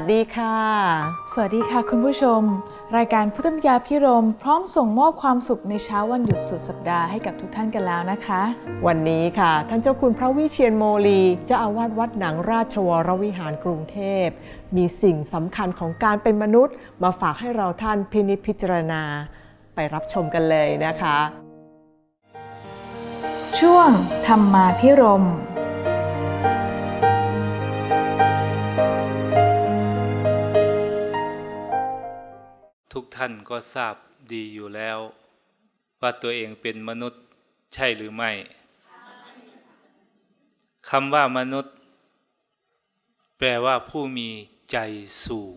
สวัสดีค่ะ สวัสดีค่ะคุณผู้ชม รายการพุทธมยาพิรม พร้อมส่งมอบความสุขในเช้าวันหยุดสุดสัปดาห์ให้กับทุกท่านกันแล้วนะคะ วันนี้ค่ะ ท่านเจ้าคุณพระวิเชียนโมลีเจ้าอาวาสวัดหนังราชวรวิหารกรุงเทพ มีสิ่งสำคัญของการเป็นมนุษย์ มาฝากให้เราท่านพินิจพิจารณา ไปรับชมกันเลยนะคะ ช่วงธรรมาพิรมทุานก็ทราบดีอยู่แล้ว ว่าตัวเองเป็นมนุษย์ใช่หรือไม่คำว่ามนุษย์ แปลว่าผู้มีใจสูง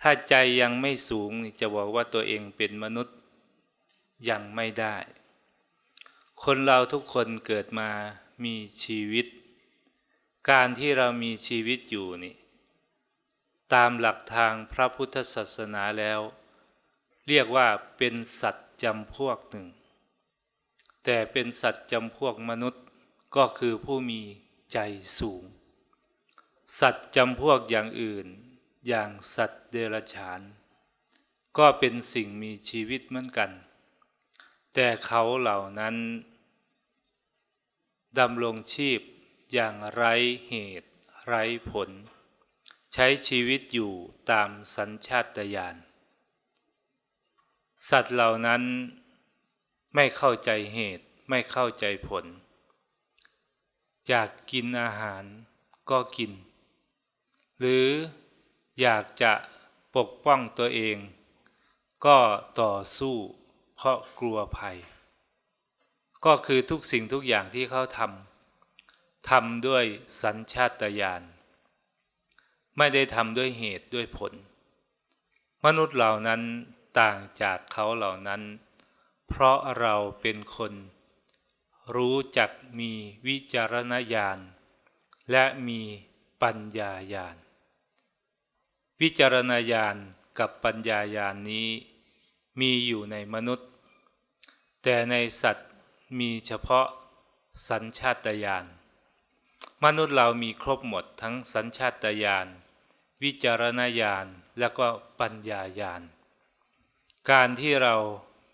ถ้าใจยังไม่สูงจะบอกว่าตัวเองเป็นมนุษย์ยังไม่ได้ คนเราทุกคนเกิดมามีชีวิต การที่เรามีชีวิตอยู่นี่ ตามหลักทางพระพุทธศาสนาแล้ว เรียกว่าเป็นสัตว์จำพวกหนึ่ง แต่เป็นสัตว์จำพวกมนุษย์ก็คือผู้มีใจสูง สัตว์จำพวกอย่างอื่น อย่างสัตว์เดรัจฉาน ก็เป็นสิ่งมีชีวิตเหมือนกัน แต่เขาเหล่านั้นดำรงชีพอย่างไร้เหตุไร้ผล ใช้ชีวิตอยู่ตามสัญชาตญาณ สัตว์เหล่านั้นไม่เข้าใจเหตุไม่เข้าใจผล อยากกินอาหารก็กิน หรืออยากจะปกป้องตัวเอง ก็ต่อสู้เพราะกลัวภัย ก็คือทุกสิ่งทุกอย่างที่เขาทำทำด้วยสัญชาตญาณ ไม่ได้ทำด้วยเหตุด้วยผล มนุษย์เหล่านั้นต่างจากเขาเหล่านั้น เพราะเราเป็นคน รู้จักมีวิจารณญาณ และมีปัญญาญาณ วิจารณญาณกับปัญญาญาณนี้ มีอยู่ในมนุษย์ แต่ในสัตว์มีเฉพาะสัญชาตญาณมนุษย์เรามีครบหมดทั้งสัญชาตญาณ วิจารณญาณและก็ปัญญาญาณ การที่เรา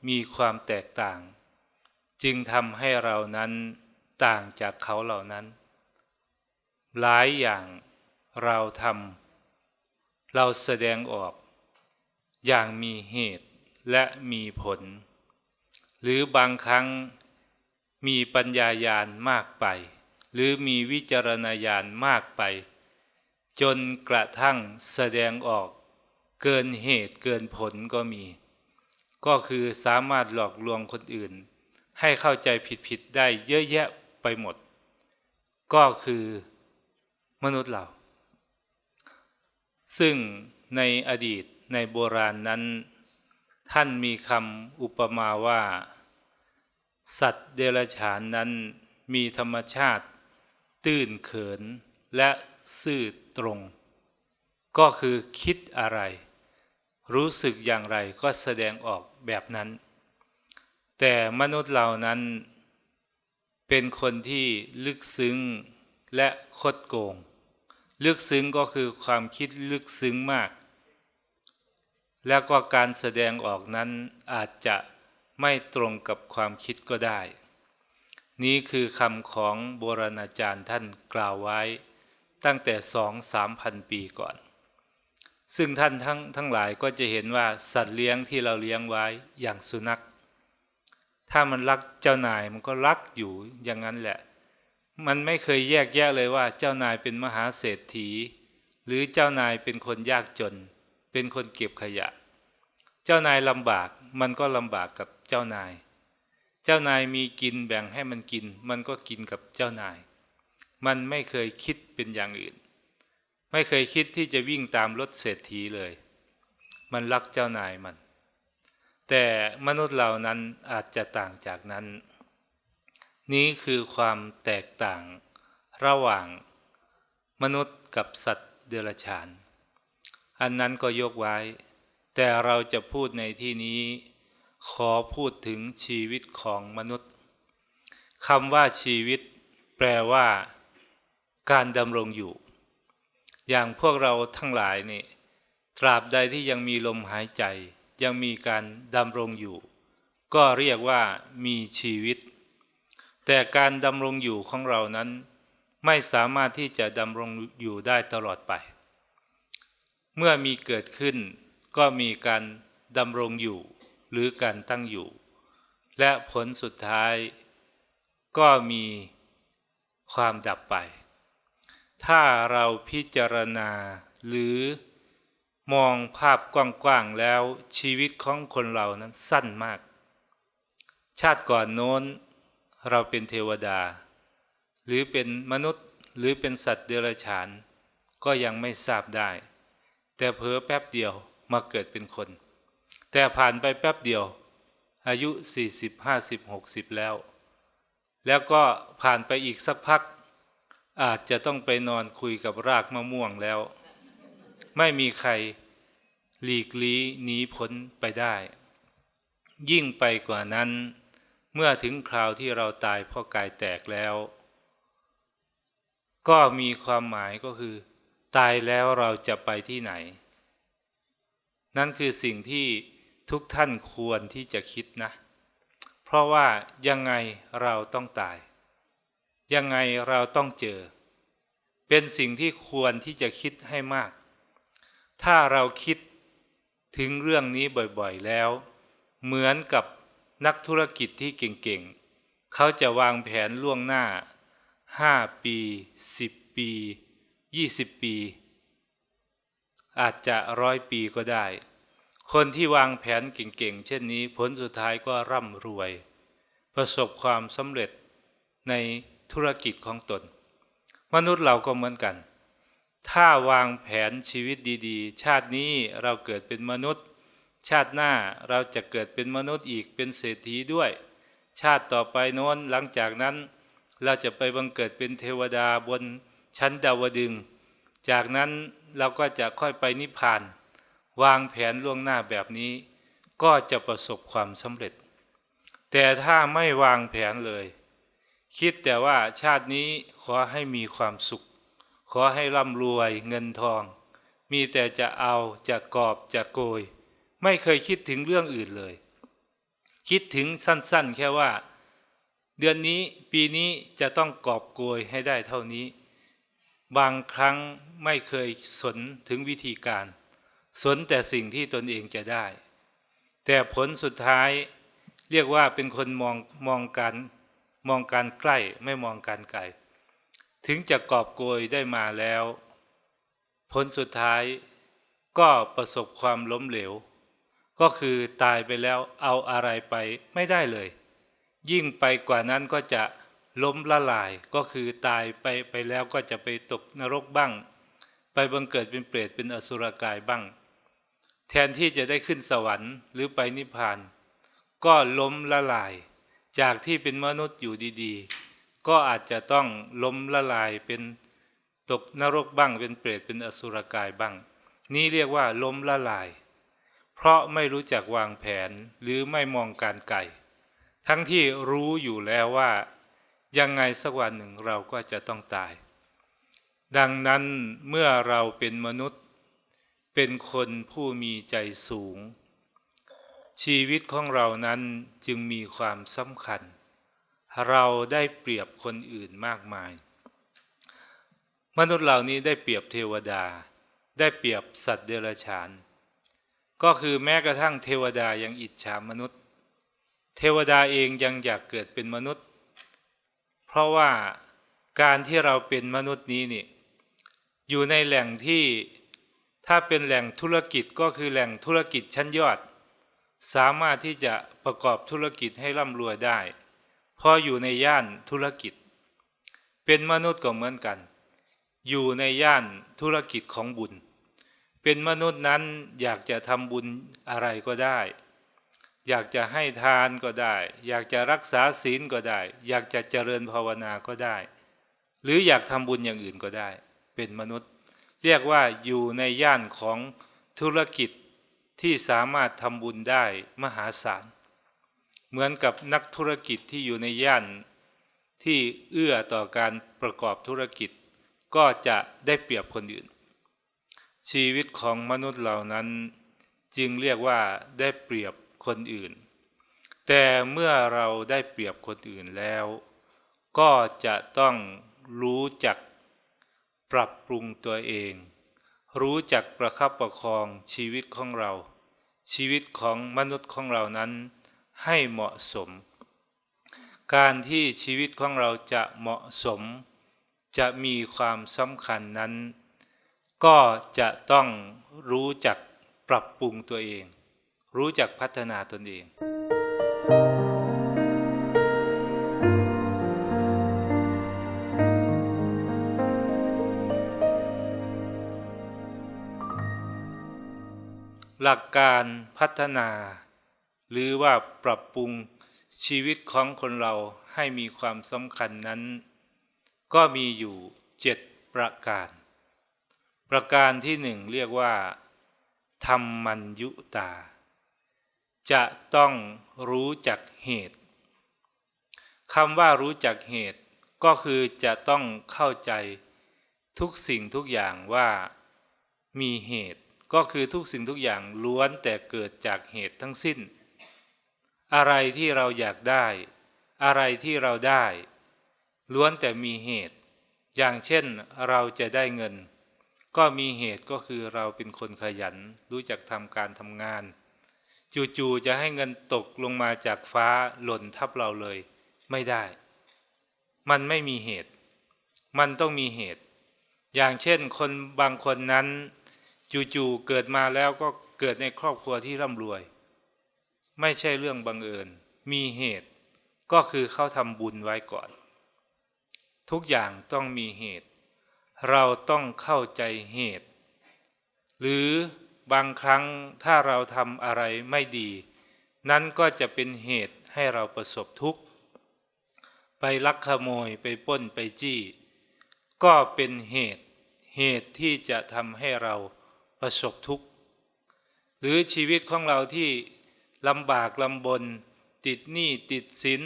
มีความแตกต่าง จึงทำให้เรานั้นต่างจากเขาเหล่านั้น หลายอย่างเราทำเราแสดงออก อย่างมีเหตุและมีผล หรือบางครั้งมีปัญญาญาณมากไป หรือมีวิจารณญาณมากไป จนกระทั่งแสดงออกเกินเหตุเกินผลก็มี ก็คือสามารถหลอกลวงคนอื่น ให้เข้าใจผิดๆได้เยอะแยะไปหมด ก็คือมนุษย์เรา ซึ่งในอดีตในโบราณนั้น ท่านมีคำอุปมาว่า สัตว์เดรัจฉานนั้นมีธรรมชาติ ตื้นเขินและ ซื่อตรง ก็คือคิดอะไร รู้สึกอย่างไรก็แสดงออกแบบนั้น แต่มนุษย์เหล่านั้น เป็นคนที่ลึกซึ้งและคดโกง ลึกซึ้งก็คือความคิดลึกซึ้งมาก แล้วก็การแสดงออกนั้นอาจจะไม่ตรงกับความคิดก็ได้ นี้คือคำของโบราณอาจารย์ท่านกล่าวไว้ ตั้งแต่สองสามพันปีก่อน ซึ่งท่านทั้งทั้งหลายก็จะเห็นว่าสัตว์เลี้ยงที่เราเลี้ยงไว้อย่างสุนัข ถ้ามันรักเจ้านายมันก็รักอยู่อย่างนั้นแหละ มันไม่เคยแยกแยะเลยว่าเจ้านายเป็นมหาเศรษฐี หรือเจ้านายเป็นคนยากจน เป็นคนเก็บขยะ เจ้านายลำบากมันก็ลำบากกับเจ้านาย เจ้านายมีกินแบ่งให้มันกิน มันก็กินกับเจ้านาย มันไม่เคยคิดเป็นอย่างอื่น ไม่เคยคิดที่จะวิ่งตามรถเศรษฐีเลย มันรักเจ้านายมัน แต่มนุษย์เหล่านั้นอาจจะต่างจากนั้น นี้คือความแตกต่างระหว่างมนุษย์กับสัตว์เดรัจฉาน อันนั้นก็ยกไว้ แต่เราจะพูดในที่นี้ ขอพูดถึงชีวิตของมนุษย์คำว่าชีวิต แปลว่า การดำรงอยู่ อย่างพวกเราทั้งหลายนี่ตราบใดที่ยังมีลมหายใจ ยังมีการดำรงอยู่ ก็เรียกว่ามีชีวิต แต่การดำรงอยู่ของเรานั้นไม่สามารถที่จะดำรงอยู่ได้ตลอดไป เมื่อมีเกิดขึ้น ก็มีการดำรงอยู่ หรือการตั้งอยู่ และผลสุดท้าย ก็มีความดับไป ถ้าเราพิจารณา หรือมองภาพกว้างๆแล้วชีวิตของคนเรานั้นสั้นมาก ชาติก่อนโน้น เราเป็นเทวดา หรือเป็นมนุษย์หรือเป็นสัตว์เดรัจฉาน ก็ยังไม่ทราบได้ แต่เพอแป๊บเดียวมาเกิดเป็นคน แต่ผ่านไปแป๊บเดียว อายุ 40 50 60 แล้ว แล้วก็ผ่านไปอีกสักพัก อาจจะต้องไปนอนคุยกับรากมะม่วงแล้ว ไม่มีใครหลีกลี้หนีพ้นไปได้ ยิ่งไปกว่านั้น เมื่อถึงคราวที่เราตายเพราะกายแตกแล้ว ก็มีความหมายก็คือ ตายแล้วเราจะไปที่ไหน นั่นคือสิ่งที่ทุกท่านควรที่จะคิดนะ เพราะว่ายังไงเราต้องตาย ยังไงเราต้องเจอ เป็นสิ่งที่ควรที่จะคิดให้มาก ถ้าเราคิดถึงเรื่องนี้บ่อยๆแล้ว เหมือนกับนักธุรกิจที่เก่งๆ เขาจะวางแผนล่วงหน้า 5 ปี 10 ปี 20 ปี อาจจะร้อยปีก็ได้ คนที่วางแผนเก่งๆ เช่นนี้ผลสุดท้ายก็ร่ำรวย ประสบความสำเร็จใน ธุรกิจของตน มนุษย์เราก็เหมือนกัน ถ้าวางแผนชีวิตดีๆ ชาตินี้เราเกิดเป็นมนุษย์ ชาติหน้าเราจะเกิดเป็นมนุษย์อีกเป็นเศรษฐีด้วย ชาติต่อไปโน้นหลังจากนั้น เราจะไปบังเกิดเป็นเทวดาบนชั้นดาวดึง จากนั้นเราก็จะค่อยไปนิพพาน วางแผนล่วงหน้าแบบนี้ ก็จะประสบความสำเร็จ แต่ถ้าไม่วางแผนเลย คิดแต่ว่าชาตินี้ขอให้มีความสุข ขอให้ร่ำรวยเงินทอง มีแต่จะเอาจะกอบจะโกย ไม่เคยคิดถึงเรื่องอื่นเลย คิดถึงสั้นๆ แค่ว่า เดือนนี้ปีนี้จะต้องกอบโกยให้ได้เท่านี้ บางครั้งไม่เคยสนถึงวิธีการ สนแต่สิ่งที่ตนเองจะได้ แต่ผลสุดท้ายเรียกว่าเป็นคนมองมองการ มองการใกล้ไม่มองการไกล ถึงจะกอบโกยได้มาแล้ว ผลสุดท้ายก็ประสบความล้มเหลว ก็คือตายไปแล้วเอาอะไรไปไม่ได้เลย ยิ่งไปกว่านั้นก็จะล้มละลายก็คือตายไปไปแล้วก็จะไปตกนรกบ้าง ไปบังเกิดเป็นเปรตเป็นอสุรกายบ้าง แทนที่จะได้ขึ้นสวรรค์หรือไปนิพพาน ก็ล้มละลาย จากที่เป็นมนุษย์อยู่ดีๆ ก็อาจจะต้องล้มละลายเป็นตกนรกบ้างเป็นเปรตเป็นอสุรกายบ้าง นี่เรียกว่าล้มละลาย เพราะไม่รู้จักวางแผนหรือไม่มองการไกลทั้งที่รู้อยู่แล้วว่า ยังไงสักวันหนึ่งเราก็จะต้องตาย ดังนั้นเมื่อเราเป็นมนุษย์ เป็นคนผู้มีใจสูง ชีวิตของเรานั้นจึงมีความสำคัญ เราได้เปรียบคนอื่นมากมาย มนุษย์เหล่านี้ได้เปรียบเทวดา ได้เปรียบสัตว์เดรัจฉาน ก็คือแม้กระทั่งเทวดายังอิจฉามนุษย์ เทวดาเองยังอยากเกิดเป็นมนุษย์ เพราะว่าการที่เราเป็นมนุษย์นี้นี่อยู่ในแหล่งที่ถ้าเป็นแหล่งธุรกิจก็คือแหล่งธุรกิจชั้นยอด สามารถที่จะประกอบธุรกิจให้ร่ำรวยได้พราะอยู่ในย่านธุรกิจ เป็นมนุษย์ก็เหมือนกัน อยู่ในย่านธุรกิจของบุญ เป็นมนุษย์นั้นอยากจะทำบุญอะไรก็ได้ อยากจะให้ทานก็ได้ อยากจะรักษาศีลก็ได้ อยากจะเจริญภาวนาก็ได้ หรืออยากทำบุญอย่างอื่นก็ได้ เป็นมนุษย์ เรียกว่าอยู่ในย่านของธุรกิจ ที่สามารถทำบุญได้มหาศาล เหมือนกับนักธุรกิจที่อยู่ในย่านที่เอื้อต่อการประกอบธุรกิจ ก็จะได้เปรียบคนอื่น ชีวิตของมนุษย์เหล่านั้นจึงเรียกว่าได้เปรียบคนอื่น แต่เมื่อเราได้เปรียบคนอื่นแล้ว ก็จะต้องรู้จักปรับปรุงตัวเอง รู้จักประคับประคองชีวิตของเรา ชีวิตของมนุษย์ของเรานั้นให้เหมาะสม การที่ชีวิตของเราจะเหมาะสม จะมีความสำคัญนั้น ก็จะต้องรู้จักปรับปรุงตัวเอง รู้จักพัฒนาตนเอง หลักการพัฒนา หรือว่าปรับปรุงชีวิตของคนเราให้มีความสำคัญนั้น ก็มีอยู่เจ็ดประการ ประการที่หนึ่งเรียกว่าธรรมัญยุตา จะต้องรู้จักเหตุคำว่ารู้จักเหตุ ก็คือจะต้องเข้าใจทุกสิ่งทุกอย่างว่ามีเหตุ ก็คือทุกสิ่งทุกอย่างล้วนแต่เกิดจากเหตุทั้งสิ้น อะไรที่เราอยากได้ อะไรที่เราได้ ล้วนแต่มีเหตุ อย่างเช่นเราจะได้เงิน ก็มีเหตุก็คือเราเป็นคนขยัน รู้จักทำการทำงาน จู่ๆจะให้เงินตกลงมาจากฟ้าหล่นทับเราเลย ไม่ได้ มันไม่มีเหตุ มันต้องมีเหตุ อย่างเช่นคนบางคนนั้น จู่ๆเกิดมาแล้วก็เกิดในครอบครัวที่ร่ำรวย ไม่ใช่เรื่องบังเอิญ มีเหตุ ก็คือเขาทำบุญไว้ก่อน ทุกอย่างต้องมีเหตุ เราต้องเข้าใจเหตุ หรือบางครั้งถ้าเราทำอะไรไม่ดี นั้นก็จะเป็นเหตุให้เราประสบทุกข์ ไปลักขโมยไปป้นไปจี้ ก็เป็นเหตุ เหตุที่จะทำให้เรา ประสบทุกข์ หรือชีวิตของเราที่ลำบากลำบน ติดหนี้ติดสิน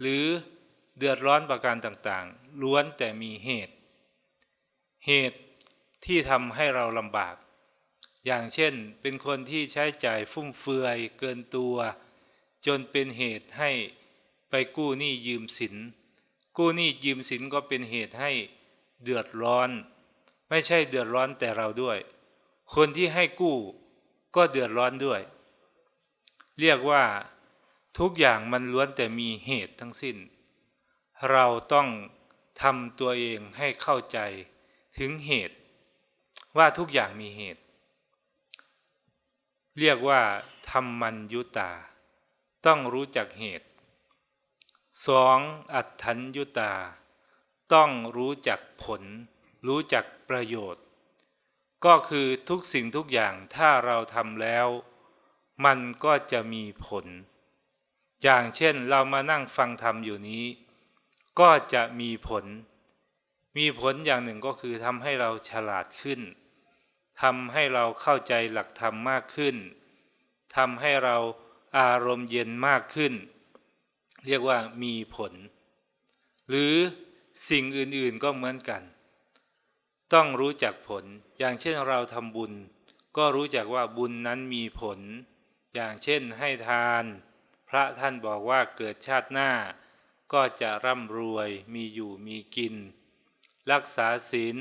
หรือเดือดร้อนประการต่างๆ ล้วนแต่มีเหตุ เหตุที่ทำให้เราลำบาก อย่างเช่นเป็นคนที่ใช้จ่ายฟุ่มเฟือยเกินตัว จนเป็นเหตุให้ไปกู้หนี้ยืมสิน กู้หนี้ยืมสินก็เป็นเหตุให้เดือดร้อน ไม่ใช่เดือดร้อนแต่เราด้วย คนที่ให้กู้ก็เดือดร้อนด้วย เรียกว่าทุกอย่างมันล้วนแต่มีเหตุทั้งสิ้น เราต้องทำตัวเองให้เข้าใจถึงเหตุ ว่าทุกอย่างมีเหตุ เรียกว่าธรรมัญยุตา ต้องรู้จักเหตุสองอัตถัญยุตา ต้องรู้จักผล รู้จักประโยชน์ ก็คือทุกสิ่งทุกอย่างถ้าเราทำแล้ว มันก็จะมีผล อย่างเช่นเรามานั่งฟังธรรมอยู่นี้ ก็จะมีผล มีผลอย่างหนึ่งก็คือทำให้เราฉลาดขึ้นทำให้เราเข้าใจหลักธรรมมากขึ้นทำให้เราอารมณ์เย็นมากขึ้น เรียกว่ามีผล หรือสิ่งอื่นๆก็เหมือนกัน ต้องรู้จักผล อย่างเช่นเราทำบุญ ก็รู้จักว่าบุญนั้นมีผล อย่างเช่นให้ทาน พระท่านบอกว่าเกิดชาติหน้า ก็จะร่ำรวยมีอยู่มีกิน รักษาศีล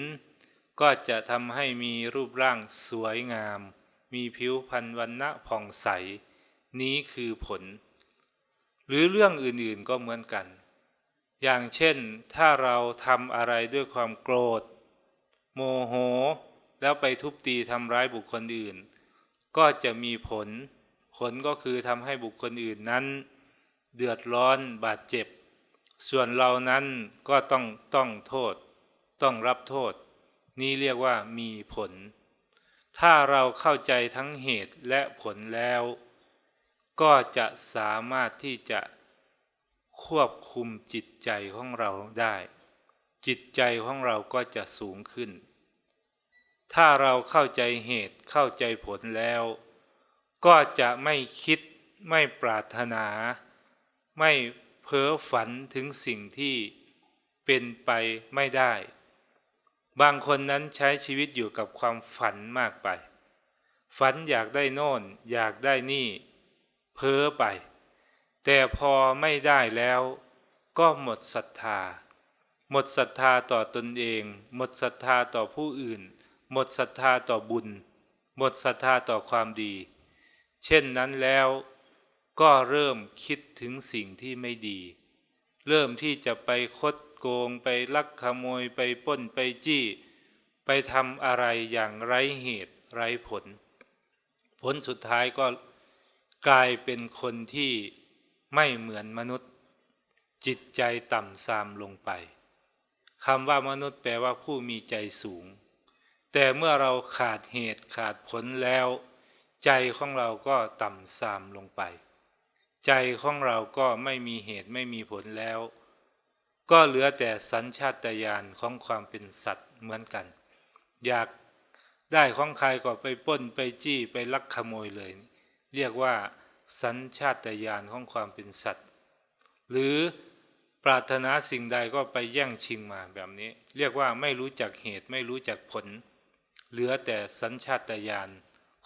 ก็จะทำให้มีรูปร่างสวยงาม มีผิวพรรณวันณะผ่องใส นี้คือผล หรือเรื่องอื่นๆก็เหมือนกัน อย่างเช่นถ้าเราทำอะไรด้วยความโกรธ โมโห แล้วไปทุบตีทำร้ายบุคคลอื่น ก็จะมีผล ผลก็คือทำให้บุคคลอื่นนั้น เดือดร้อนบาดเจ็บ ส่วนเรานั้นก็ต้องต้องโทษ ต้องรับโทษ นี่เรียกว่ามีผล ถ้าเราเข้าใจทั้งเหตุและผลแล้ว ก็จะสามารถที่จะควบคุมจิตใจของเราได้ จิตใจของเราก็จะสูงขึ้น ถ้าเราเข้าใจเหตุเข้าใจผลแล้ว ก็จะไม่คิดไม่ปรารถนา ไม่เพ้อฝันถึงสิ่งที่เป็นไปไม่ได้ บางคนนั้นใช้ชีวิตอยู่กับความฝันมากไป ฝันอยากได้โน่น อยากได้นี่ เพ้อไป แต่พอไม่ได้แล้ว ก็หมดศรัทธา หมดศรัทธาต่อตนเอง หมดศรัทธาต่อผู้อื่น หมดศรัทธาต่อบุญ หมดศรัทธาต่อความดี เช่นนั้นแล้วก็เริ่มคิดถึงสิ่งที่ไม่ดี เริ่มที่จะไปคดโกงไปลักขโมยไปป้นไปจี้ ไปทำอะไรอย่างไร้เหตุไร้ผล ผลสุดท้ายก็กลายเป็นคนที่ไม่เหมือนมนุษย์ จิตใจต่ำทรามลงไป คำว่ามนุษย์แปลว่าผู้มีใจสูง แต่เมื่อเราขาดเหตุขาดผลแล้ว ใจของเราก็ต่ำทรามลงไป ใจของเราก็ไม่มีเหตุไม่มีผลแล้ว ก็เหลือแต่สัญชาตญาณของความเป็นสัตว์เหมือนกัน อยากได้ของใครก็ไปป้นไปจี้ไปลักขโมยเลย เรียกว่า สัญชาตญาณของความเป็นสัตว์ หรือ ปรารถนาสิ่งใดก็ไปแย่งชิงมาแบบนี้ เรียกว่าไม่รู้จักเหตุไม่รู้จักผล เหลือแต่สัญชาตญาณ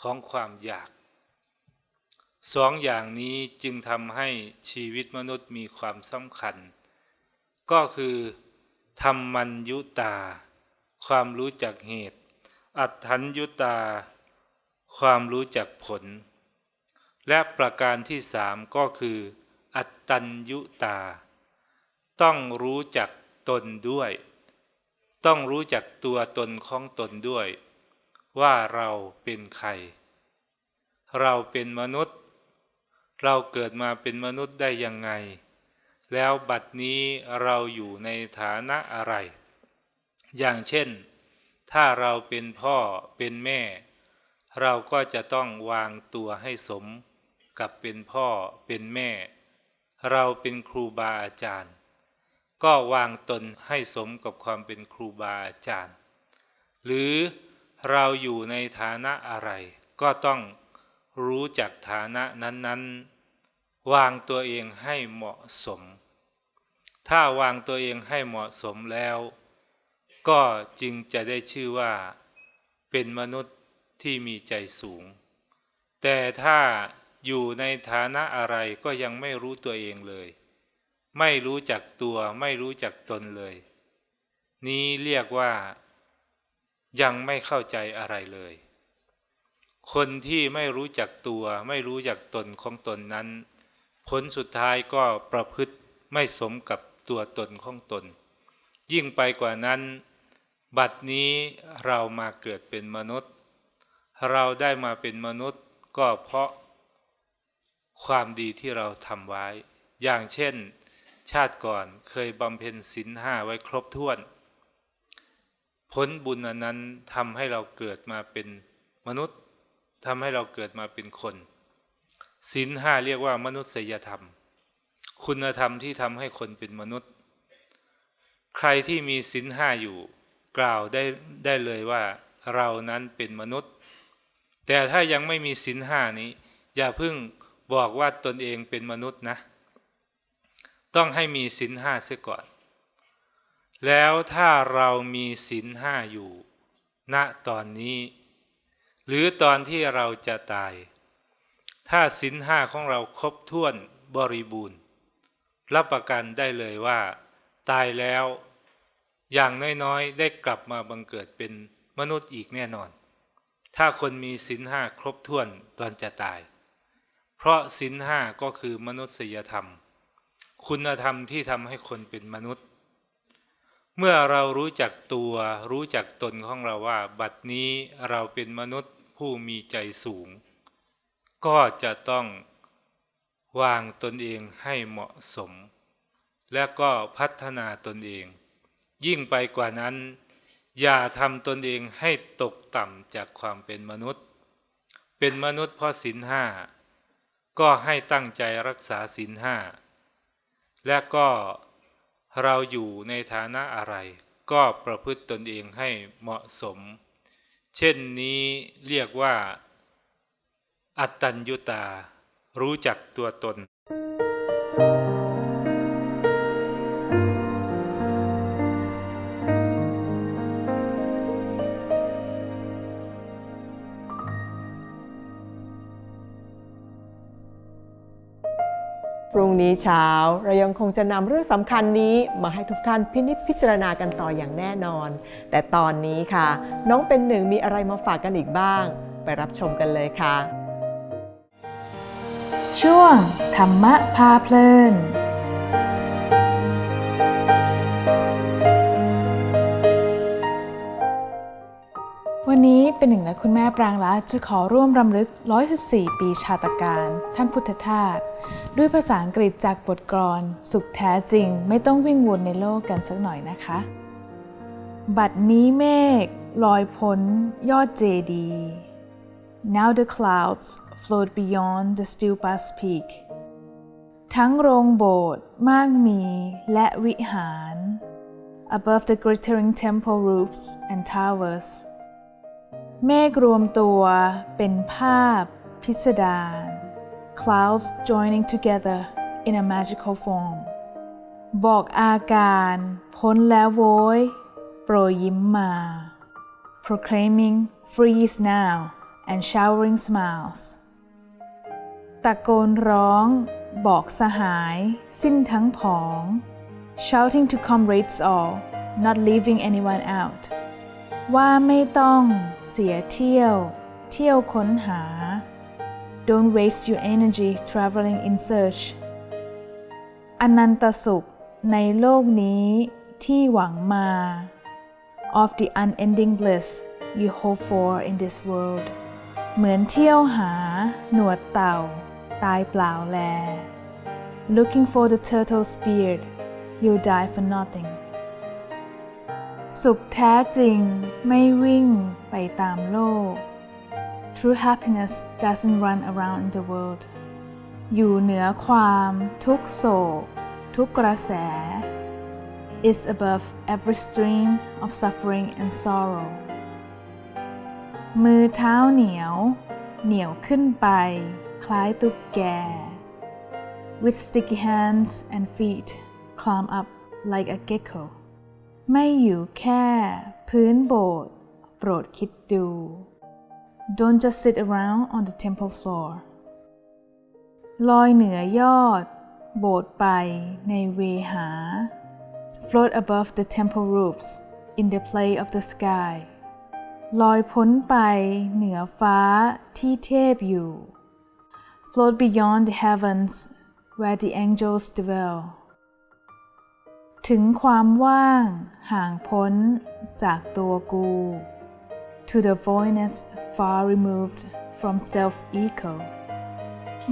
ของความอยากสองอย่างนี้จึงทำให้ชีวิตมนุษย์มีความสำคัญ ก็คือธรรมัญยุตา ความรู้จักเหตุ อัตถัญยุตา ความรู้จักผล และประการที่สามก็คือ อัตตัญยุตา ต้องรู้จักตนด้วย ต้องรู้จักตัวตนของตนด้วย ว่าเราเป็นใคร เราเป็นมนุษย์ เราเกิดมาเป็นมนุษย์ได้ยังไง แล้วบัดนี้เราอยู่ในฐานะอะไร อย่างเช่น ถ้าเราเป็นพ่อเป็นแม่ เราก็จะต้องวางตัวให้สมกับเป็นพ่อเป็นแม่ เราเป็นครูบาอาจารย์ ก็วางตนให้สมกับความเป็นครูบาอาจารย์ หรือเราอยู่ในฐานะอะไร ก็ต้องรู้จักฐานะนั้นๆ วางตัวเองให้เหมาะสม ถ้าวางตัวเองให้เหมาะสมแล้ว ก็จึงจะได้ชื่อว่าเป็นมนุษย์ที่มีใจสูง แต่ถ้าอยู่ในฐานะอะไรก็ยังไม่รู้ตัวเองเลย ไม่รู้จักตัวไม่รู้จักตนเลย นี้เรียกว่า ยังไม่เข้าใจอะไรเลย คนที่ไม่รู้จักตัว ไม่รู้จักตนของตนนั้น ผลสุดท้ายก็ประพฤติไม่สมกับตัวตนของตน ยิ่งไปกว่านั้น บัดนี้เรามาเกิดเป็นมนุษย์ เราได้มาเป็นมนุษย์ก็เพราะ ความดีที่เราทำไว้ อย่างเช่น ชาติก่อนเคยบำเพ็ญศีลห้าไว้ครบถ้วนผลบุญอันนั้นทำให้เราเกิดมาเป็นมนุษย์ทำให้เราเกิดมาเป็นคนศีลห้าเรียกว่ามนุษยธรรม คุณธรรมที่ทำให้คนเป็นมนุษย์ ใครที่มีศีลห้าอยู่ กล่าวได้ได้เลยว่าเรานั้นเป็นมนุษย์ แต่ถ้ายังไม่มีศีลห้านี้ อย่าเพิ่งบอกว่าตนเองเป็นมนุษย์นะ ต้องให้มีศีลห้าเสียก่อน แล้วถ้าเรามีศีลห้าอยู่ ณตอนนี้ หรือตอนที่เราจะตาย ถ้าศีลห้าของเราครบถ้วนบริบูรณ์ รับประกันได้เลยว่า ตายแล้ว อย่างน้อยๆ ได้กลับมาบังเกิดเป็นมนุษย์อีกแน่นอน ถ้าคนมีศีลห้าครบถ้วนตอนจะตาย เพราะศีลห้าก็คือมนุษยธรรม คุณธรรมที่ทำให้คนเป็นมนุษย์ เมื่อเรารู้จักตัวรู้จักตนของเราว่า บัดนี้เราเป็นมนุษย์ผู้มีใจสูง ก็จะต้องวางตนเองให้เหมาะสม และก็พัฒนาตนเอง ยิ่งไปกว่านั้น อย่าทำตนเองให้ตกต่ำจากความเป็นมนุษย์ เป็นมนุษย์เพราะศีลห้าก็ให้ตั้งใจรักษาศีลห้า และก็เราอยู่ในฐานะอะไร ก็ประพฤติตนเองให้เหมาะสม เช่นนี้เรียกว่า อัตตัญญุตา รู้จักตัวตน นี้เช้า เรายังคงจะนำเรื่องสำคัญนี้มาให้ทุกท่านพินิจพิจารณากันต่ออย่างแน่นอน แต่ตอนนี้ค่ะ น้องเป็นหนึ่งมีอะไรมาฝากกันอีกบ้าง ไปรับชมกันเลยค่ะ ช่วงธรรมะพาเพลิน วันนี้เป็นหนึ่งและคุณแม่ปรางรัตจะขอร่วมรำลึก 114 ปีชาตการ ท่านพุทธทาสด้วยภาษาอังกฤษจากบทกลอนสุขแท้จริง ไม่ต้องวิ่งวนในโลกกันสักหน่อยนะคะ บัดนี้เมฆลอยพ้นยอดเจดี Now the clouds float beyond the Stupa's peak ทั้งโรงโบสถ์มากมีและวิหาร above the glittering temple roofs and towers เมฆรวมตัวเป็นภาพพิสดาร clouds joining together in a magical form บอกอาการพ้นแล้วโว้ย โปรยยิ้มมา proclaiming freeze now and showering smiles ตะโกนร้อง บอกสหาย สิ้นทั้งผอง shouting to comrades all not leaving anyone out ว่าไม่ต้องเสียเที่ยว เที่ยวค้นหา don't waste your energy traveling in search อนันตสุขในโลกนี้ที่หวังมา of the unending bliss you hope for in this world เหมือนเที่ยวหา หนวดเต่า ตายเปล่าแล looking for the turtle's beard you die for nothing สุขแท้จริงไม่วิ่งไปตามโลก True happiness doesn't run around in the world อยู่เหนือความทุกโศก ทุกกระแส is above every stream of suffering and sorrow มือเท้าเหนียว เหนียวขึ้นไป คล้ายตุ๊กแก with sticky hands and feet climb up like a gecko ไม่อยู่แค่ พื้นโบสถ์โปรดคิดดู Don't just sit around on the temple floor ลอยเหนือยอด โบสถ์ไปในเวหา float above the temple roofs in the play of the sky ลอยพ้นไปเหนือฟ้าที่เทพอยู่ float beyond the heavens where the angels dwell ถึงความว่างห่างพ้นจากตัวกู to the voidness far removed from self ego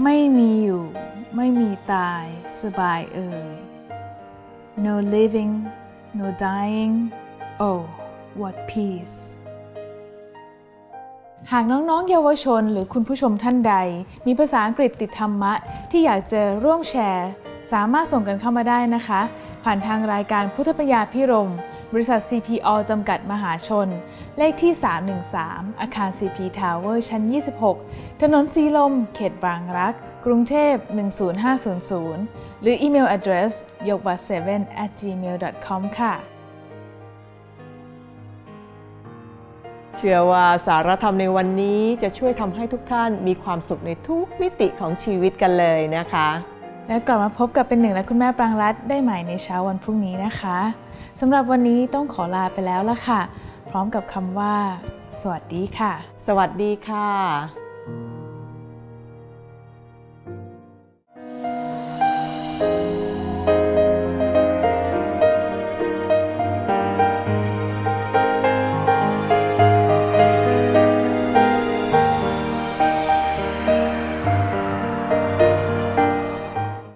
ไม่มีอยู่ ไม่มีตายสบายเอ่ย no living no dying oh what peace หากน้องๆ เยาวชนหรือคุณผู้ชมท่านใด มีภาษาอังกฤษติดธรรมะ ที่อยากจะร่วมแชร์ สามารถส่งกันเข้ามาได้นะคะ ผ่านทางรายการพุทธปยาพิรม บริษัท CPO จำกัดมหาชน เลขที่ 313 อาคาร CP Tower ชั้น 26 ถนนสีลม เขตบางรัก กรุงเทพ 10500 หรืออีเมล address ยกวัด7 at gmail.com ค่ะ เชื่อว่าสารธรรมในวันนี้จะช่วยทำให้ทุกท่านมีความสุขในทุกมิติของชีวิตกันเลยนะคะ และกลับมาพบกับเป็นหนึ่งและคุณแม่ปรางรัตน์ได้ใหม่ในเช้าวันพรุ่งนี้นะคะสำหรับวันนี้ต้องขอลาไปแล้วละค่ะ พร้อมกับคำว่า สวัสดีค่ะ สวัสดีค่ะ